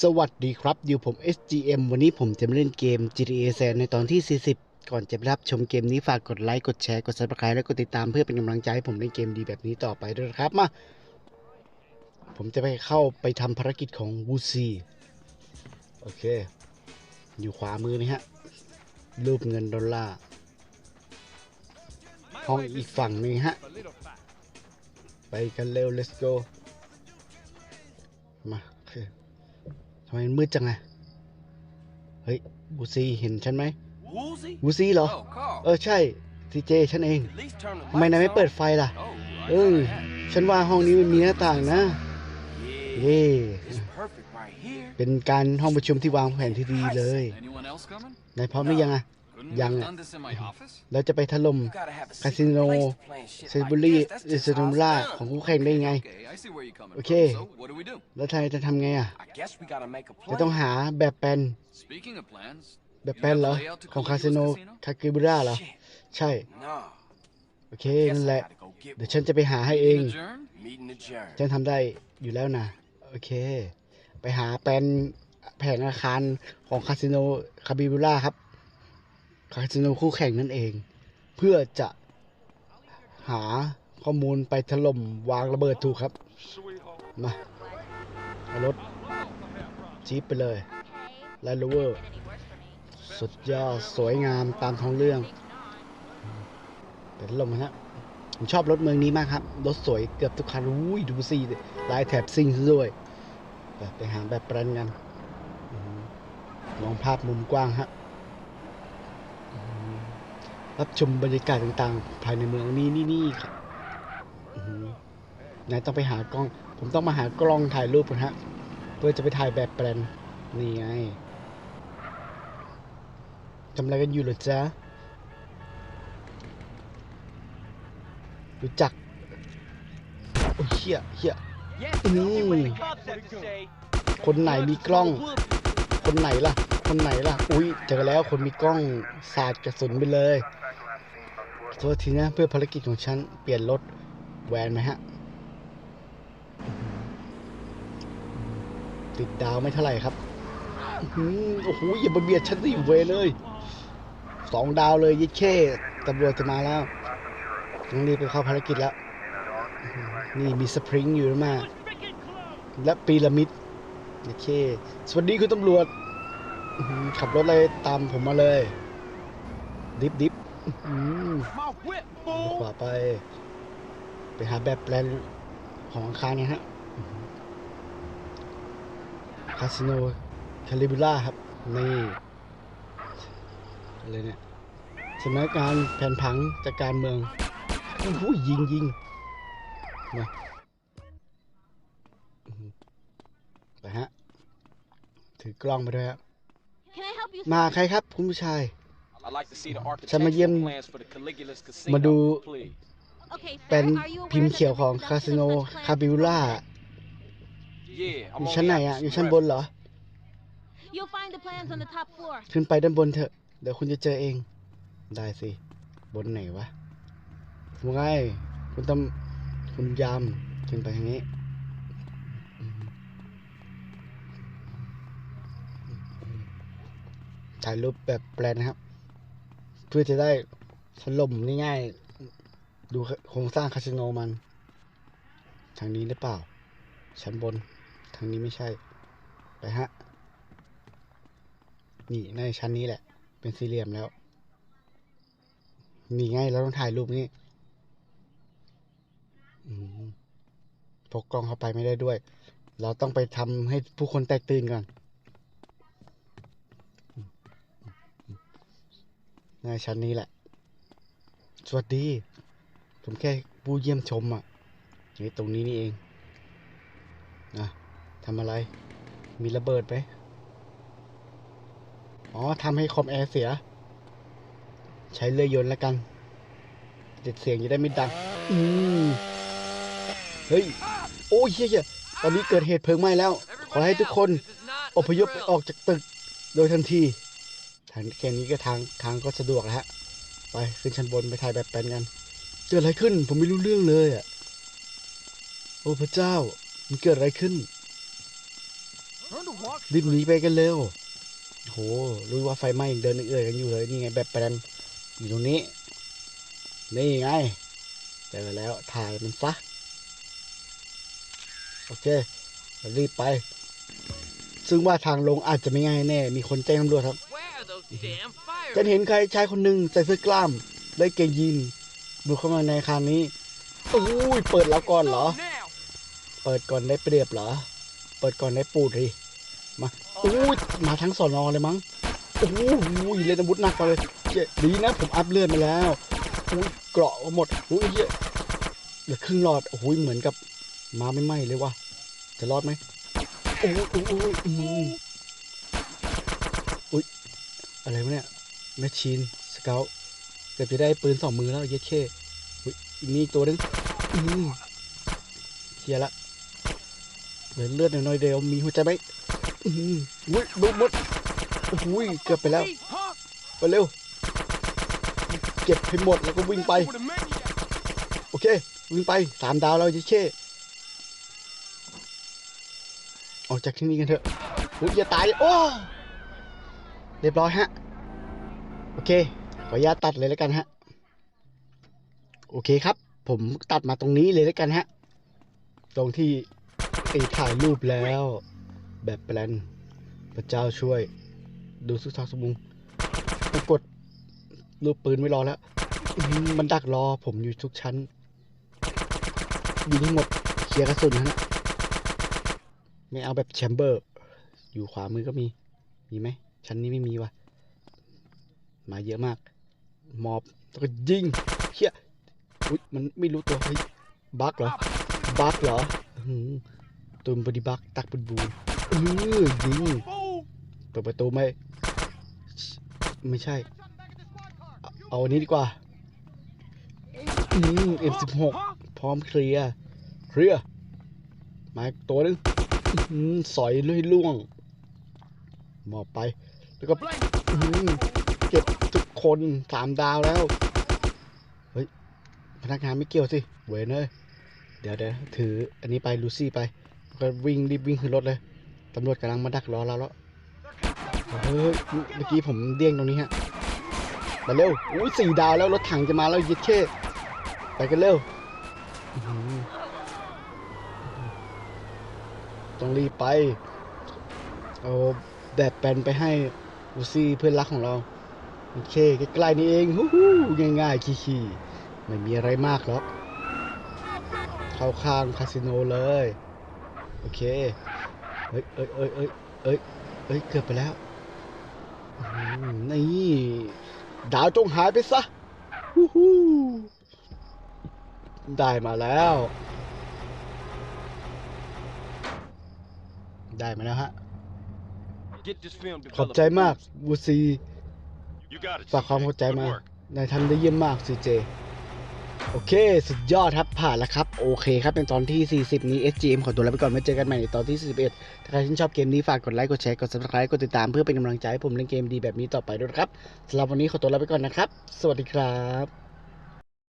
สวัสดีครับอยู่ผม SGM วันนี้ผมจะมาเล่นเกม GTA San ในตอนที่ 40 ก่อนจะไปรับชมเกมนี้ฝากกดไลค์ กดแชร์ กด subscribe และกดติดตามเพื่อเป็นกำลังใจให้ผมเล่นเกมดีแบบนี้ต่อไปด้วยครับ มา ผมจะไปเข้าไปทำภารกิจของวูซี โอเค อยู่ขวามือนี่ฮะ รูปเงินดอลลาร์ ห้องอีกฝั่งนึงฮะ ไปกันเร็ว let's go มา ไมมันมืดจังอะเฮ้ยบูซีเห็นฉันไหม Woozy? บูซีเหรอ Oh, Carl. เออใช่ทีเจฉันเอง At least turn the ทำไมนายไม่ lights เปิด on. ไฟล่ะ Oh, I เออ forgot. ฉันว่าห้องนี้มันมีหน้าต่างนะ Yeah. เย่ It's perfect right here. เป็นการห้องประชุมที่วางแผนที่ดีเลย Anyone else coming? นายพร้อมหรือยังอะ Couldn't we Young. have done this in my office? เราจะไปถล่ม You gotta have a secret Casino place to plan shit เซน like บุรี this. That's อิ just ส how ตุ it's ล่า done. ของคู่แข่งได้ไง Okay, I see where you're coming Okay. from. So, what do we do? แล้วทายจะทำไงอะ I guess we gotta make a จะต้อง plan. หาแบบแปลน Speaking of plans, แบบแปลนเหรอ ของคาสิโนคากิบุระเหรอ Shit. ใช่ No. โอเค Guess นั่น I แหละ gotta go get เดี๋ยว one. ฉันจะไปหาให้เอง adjourn? Meeting adjourned. ฉันทำได้อยู่แล้วนะ โอเค ไปหาแปลนแผนอาคารของคาสิโนคาบิบูล่าครับ คาสิโนคู่แข่งนั่นเอง เพื่อจะหาข้อมูลไปถล่มวางระเบิดถูกครับ มารถจี๊ปไปเลยแลนด์โรเวอร์สุดยอดสวยงามตามท้องเรื่องเป็นลมนะฮะผมชอบรถเมืองนี้มากครับ รถสวยเกือบทุกคันอุ้ยดูสิลายแถบซิ่งซะด้วยไปไปหาแบบแปรนกันมองภาพมุมกว้างฮะ รับชมบรรยากาศต่างๆ ภายในเมืองนี้นี่นี่ครับนายต้องไปหากล้อง ผมต้องมาหากล้องถ่ายรูปนะฮะ เพื่อจะไปถ่ายแบบแปลนนี่ไงทำอะไรกันอยู่หรอจ๊ะ รู้จัก โอ้เฮียเฮีย Yes, Mm. okay, what the cops have to say. คนไหนมีกล้อง คนไหนล่ะ คนไหนล่ะ อุ้ยเจอแล้วคนมีกล้องสาดกระสุนไปเลย โทษทีนะเพื่อภารกิจของฉัน เปลี่ยนรถแวนไหมฮะ ติดดาวไม่เท่าไหร่ครับอื้อหือโอ้โหอย่ามาเบียดฉันสิเวยเลยสองดาวเลยยิ่เช่ตำรวจจะมาแล้วต้องรีบไปเข้าภารกิจแล้วอื้อหือนี่มีสปริงอยู่นะมา Freaking close. และปีระมิดโอเค สวัสดีคุณตำรวจอื้อหือขับรถอะไรตามผมมาเลย ดิฟดิฟ อื้อหือ My whip, ข fool. วาไป ไปหาแบบแปลนของอาคารเนี่ยฮะคาสิโนคาลิบูล่าครับนี่อะไรเนี่ยสำนักงานแผนผังจากการเมืองโอ้โหยิงยิงมาอื้อหือไปฮะ ถือกล้องไปด้วยฮะ Can I help you? มาใครครับ คุณผู้ชาย ฉันมาเยี่ยม architectural plans for the Caligula's casino. มาดู please. Okay, sir, เป็น are you aware พิมพ์ that เขียว the ของ production คาสิโน of such plans คาบิ is บูล่า prohibited? Yeah, อ I'm ยู่ only ชั้นไหน after อะ some อยู่ชั้นบน reference. เหรอ You'll find the plans on the top floor. ขึ้นไปด้านบนเถอะ เดี๋ยวคุณจะเจอเอง ได้สิ บนไหนวะว่าไงคุณตำคุณยามขึ้นไปทางนี้อืมถ่ายรูปแบบแปลนนะครับเพื่อจะได้ถล่มง่ายๆ ดูโครงสร้างคาสิโนมัน ทางนี้หรือเปล่า ชั้นบน ทางนี้ไม่ใช่ ไปฮะ นี่ในชั้นนี้แหละ เป็นสี่เหลี่ยมแล้ว นี่ไงเราต้องถ่ายรูปนี้พกกล้องเข้าไปไม่ได้ด้วย เราต้องไปทำให้ผู้คนแตกตื่นก่อน ในชั้นนี้แหละ สวัสดี ผมแค่ผู้เยี่ยมชมอะนี่ตรงนี้นี่เองนะทำอะไร มีระเบิดไหมอ๋อทำให้คอมแอร์เสีย ใช้เลื่อยยนต์แล้วกันเด็ดเสียงจะได้ไม่ดัง อืมเฮ้ย โอ้ยเฮียตอนนี้เกิดเหตุเพลิงไหม้แล้ว ขอให้ทุกคนอพยพออกจากตึกโดยทันที ทางแค่นี้ก็ทางทางก็สะดวกแล้วฮะ ไปขึ้นชั้นบนไปถ่ายแบบแปลนกัน เกิดอะไรขึ้น ผมไม่รู้เรื่องเลยอะ โอ้พระเจ้า มันเกิดอะไรขึ้น รีบหนีไปกันเร็วโหรู้ว่าไฟไหม้ยังเดินเอื่อยกันอยู่เลย นี่ไงแบบแปลนอยู่ตรงนี้ นี่ไงเจอแล้วถ่ายมันซะ โอเครารีบไป ซึ่งว่าทางลงอาจจะไม่ง่ายแน่ มีคนแจ้งตำรวจครับ Where are those damn fire? ฉันเห็นใครชายคนหนึ่งใส่เสื้อกล้ามได้เกงยีนบุกเข้ามาในอาคารนี้อุ้ยเปิดแล้วก่อนเหรอ Now. เปิดก่อนได้เปรียบเหรอ เปิดก่อนได้ปูดดิมาอู้ยมาทั้งสอนอเลยมั้งโอ้โหเล่นอาวุธหนักไปเลยเจ๊ดีนะผมอัพเลือดมาแล้วอุ้ยเกราะหมดอุ้ยเหี้ยเหลือครึ่งหลอดโอ้โหเหมือนกับมาไม่ไหม้เลยว่ะจะรอดไหมโอ้ยโอ้ยโอ้ยอืมอุ้ย อะไรวะเนี่ยแมชชีนสเกลเกือบจะได้ปืนสองมือแล้วเย็ดเข้อุ้ยอีกนี่อีกตัวนึงอืมเฮียละเหลือเลือดหน่อยเดียวมีหัวใจไหมอุ้ยลุกหมดโอ้โหเกือบไปแล้วไปเร็ว เก็บให้หมดแล้วก็วิ่งไป โอเค วิ่งไปสามดาวแล้วเช่ออกจากที่นี่กันเถอะอุ้ยอย่าตายโอ้ เรียบร้อยฮะ โอเค ขออนุญาตตัดเลยแล้วกันฮะ โอเคครับ ผมตัดมาตรงนี้เลยแล้วกันฮะ ตรงที่ตีถ่ายรูปแล้ว แบบแปลนพระเจ้าช่วย ดูสุกทักสมุงไปกดรูปปืนไว้รอแล้ว มันดักรอผมอยู่ทุกชั้นยิงให้หมดเคลียร์กระสุนนะไม่เอาแบบแชมเบอร์ อยู่ขวามือก็มี มีไหม ชั้นนี้ไม่มีวะมาเยอะมาก มอบแล้วก็ยิงเฮียอุ๊ยมันไม่รู้ตัวเฮ้ยบักเหรอบักเหรออื้อหือตุนบอดีบักตักบุญบูนเออยิงเปิดประตูไหมไม่ใช่ เอาอันนี้ดีกว่าอืม M16 พร้อมเคลียร์เคลียร์มาตัวนึงสอยลุยล่วง หมอบไป แล้วก็เก็บทุกคนสามดาวแล้ว เฮ้ย พนักงานไม่เกี่ยวสิ เวยเนยเดี๋ยวเดี๋ยวถืออันนี้ไปลูซี่ไป ก็วิ่งรีบวิ่งขึ้นรถเลย ตำรวจกำลังมาดักรอเราแล้ว เฮ้ย เมื่อกี้ผมเดี้ยงตรงนี้ฮะ มาเร็ว อุ้ยสี่ดาวแล้วรถถังจะมาแล้วยิดเช่ไปกันเร็วต้องรีบไปเอา แบบแปลนไปให้อูซี่เพื่อนรักของเรา โอเคใกล้ๆนี่เองฮู้ฮู้ง่ายๆขี้ๆไม่มีอะไรมากหรอกเข้าข้างคาสิโนเลย โอเคเฮ้ยเอ้ยเอ้ยเอ้ยเอ้ยเอ้ยเกือบไปแล้วนี่ดาวจงหายไปซะฮู้ฮู้ได้มาแล้ว ได้มาแล้วฮะ ขอบ developed. ใจมากวูซี You got it. ฝากความ CJ. เข้าใจ Good มา work. นายทำได้เยี่ยมมากซีเจโอเค สุดยอดครับ ผ่านแล้วครับ โอเคครับ เป็นตอนที่ 40 นี้ SGM ขอตัวลาไปก่อนไว้เจอกันใหม่ในตอนที่ 41 ถ้าใครชื่นชอบเกมนี้ ฝากกดไลค์ กดแชร์ กด subscribe กดติดตามเพื่อเป็นกำลังใจให้ผมเล่นเกมดีแบบนี้ต่อไปด้วยนะครับสำหรับวันนี้ขอตัวลาไปก่อนนะครับ สวัสดีครับ